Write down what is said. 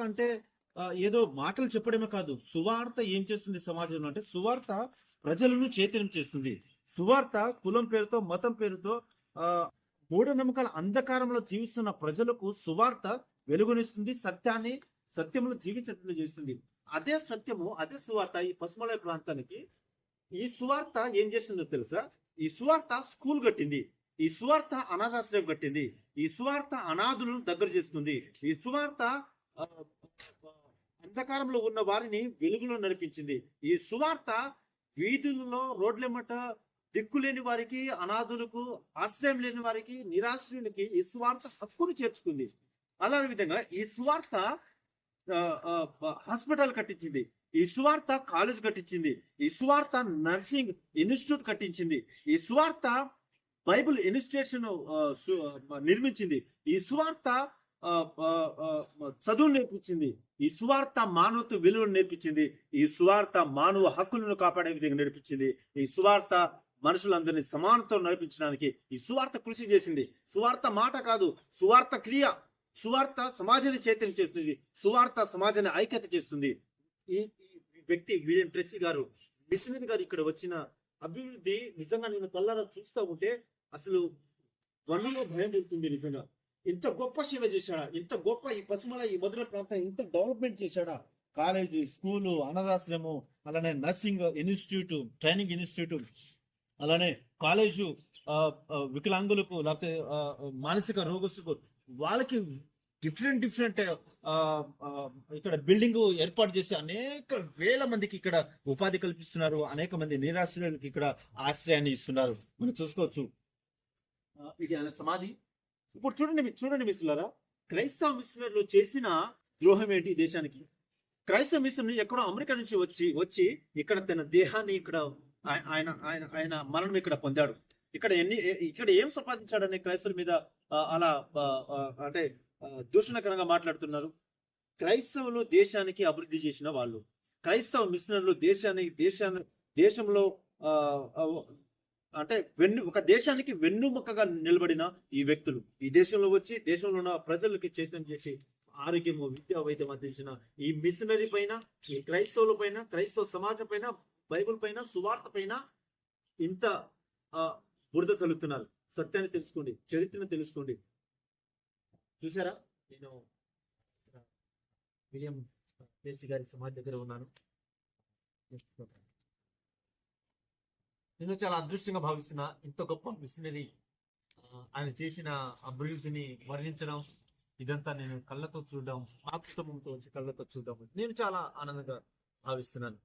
అంటే ఏదో మాటలు చెప్పడమే కాదు. సువార్త ఏం చేస్తుంది సమాజంలో అంటే సువార్త ప్రజలను చైతన్యం చేస్తుంది. సువార్త కులం పేరుతో మతం పేరుతో ఆ మూఢనమ్మకాల అంధకారంలో జీవిస్తున్న ప్రజలకు సువార్త వెలుగునిస్తుంది సత్యాన్ని సత్యంలో జీవించట్లు చేస్తుంది. అదే సత్యము అదే సువార్త ఈ పశ్చిమలయ ప్రాంతానికి ఈ సువార్త ఏం చేస్తుందో తెలుసా? ఈ సువార్త స్కూల్ కట్టింది. ఈ సువార్త అనాథాశ్రయం కట్టింది. ఈ సువార్త అనాథులను దగ్గర చేస్తుంది ఈ సువార్త అంధకారంలో ఉన్న వారిని వెలుగులో నడిపించింది. ఈ సువార్త వీధులలో రోడ్లెమ్మట దిక్కులేని వారికి అనాథులకు ఆశ్రయం లేని వారికి నిరాశ్రయునికి ఈ సువార్త హక్కును చేర్చుకుంది. అలానే విధంగా ఈ సువార్త హాస్పిటల్ కట్టించింది. ఈ సువార్త కాలేజ్ కట్టించింది. ఈ సువార్త నర్సింగ్ ఇన్స్టిట్యూట్ కట్టించింది. ఈ సువార్త బైబిల్ ఇన్స్టిట్యూషన్ నిర్మించింది. ఈ సువార్త చదువు నేర్పించింది ఈ సువార్త మానవత్వ విలువను నేర్పించింది ఈ సువార్త మానవ హక్కులను కాపాడే విధంగా నేర్పించింది ఈ సువార్త మనుషులందరినీ సమానతో నడిపించడానికి ఈ సువార్త కృషి చేసింది. సువార్త మాట కాదు సువార్త క్రియ. సువార్త సమాజాన్ని చైతన్యం చేస్తుంది సువార్త సమాజాన్ని ఐక్యత చేస్తుంది. ఈ వ్యక్తి విలియం ట్రెస్సీ గారు మిషనరీ గారు ఇక్కడ వచ్చిన అభివృద్ధి నిజంగా నేను కళ్ళారా చూస్తూ ఉంటే అసలు వన్నులో భయం పుడుతుంది నిజంగా. ఇంత గొప్ప సేవ చేశాడా? ఇంత గొప్ప ఈ పశ్చిమల ఈ మధుర ప్రాంతం ఇంత డెవలప్మెంట్ చేశాడా? కాలేజీ స్కూలు అనాథాశ్రమం అలానే నర్సింగ్ ఇన్స్టిట్యూట్ ట్రైనింగ్ ఇన్స్టిట్యూట్ అలానే కాలేజు వికలాంగులకు లేకపోతే మానసిక రోగస్తులకు వాళ్ళకి డిఫరెంట్ డిఫరెంట్ ఇక్కడ బిల్డింగ్ ఏర్పాటు చేసి అనేక వేల మందికి ఇక్కడ ఉపాధి కల్పిస్తున్నారు. అనేక మంది నిరాశ్రయులకు ఇక్కడ ఆశ్రయాన్ని ఇస్తున్నారు. మనం చూసుకోవచ్చు. ఇది ఆయన సమాధి. ఇప్పుడు చూడండి చూడండి మిస్టులారా క్రైస్తవ మిషనర్లు చేసిన ద్రోహం ఏంటి దేశానికి? క్రైస్తవ మిషనరీ ఎక్కడో అమెరికా నుంచి వచ్చి వచ్చి ఇక్కడ తన దేహాన్ని ఇక్కడ ఆయన ఆయన ఆయన మరణం ఇక్కడ పొందాడు. ఇక్కడ ఎన్ని ఇక్కడ ఏం సంపాదించాడని క్రైస్తవుల మీద అలా అంటే దూషణకరంగా మాట్లాడుతున్నారు. క్రైస్తవులు దేశానికి అభివృద్ధి చేసిన వాళ్ళు. క్రైస్తవ మిషనర్లు దేశానికి దేశాన్ని దేశంలో ఆ, అంటే వెన్ను ఒక దేశానికి వెన్నుముక్కగా నిలబడిన ఈ వ్యక్తులు ఈ దేశంలో వచ్చి దేశంలో ఉన్న ప్రజలకి చైతన్యం చేసి ఆరోగ్యము విద్య వైద్యం అందించిన ఈ మిషనరీ పైన ఈ క్రైస్తవుల పైన క్రైస్తవ సమాజం పైన బైబుల్ పైన సువార్త పైన ఇంత ఆ, బురద చల్లుతున్నారు. సత్యాన్ని తెలుసుకోండి చరిత్రను తెలుసుకోండి. చూసారా నేను విలియం కేసీ గారి సమాధి దగ్గర ఉన్నాను. నేను చాలా అదృష్టంగా భావిస్తున్నా ఇంత గొప్ప మిషనరీ ఆయన చేసిన అభివృద్ధిని వర్ణించడం ఇదంతా నేను కళ్ళతో చూడడం ఆకుష్టమంతో వచ్చి కళ్ళతో చూడడం నేను చాలా ఆనందంగా భావిస్తున్నాను.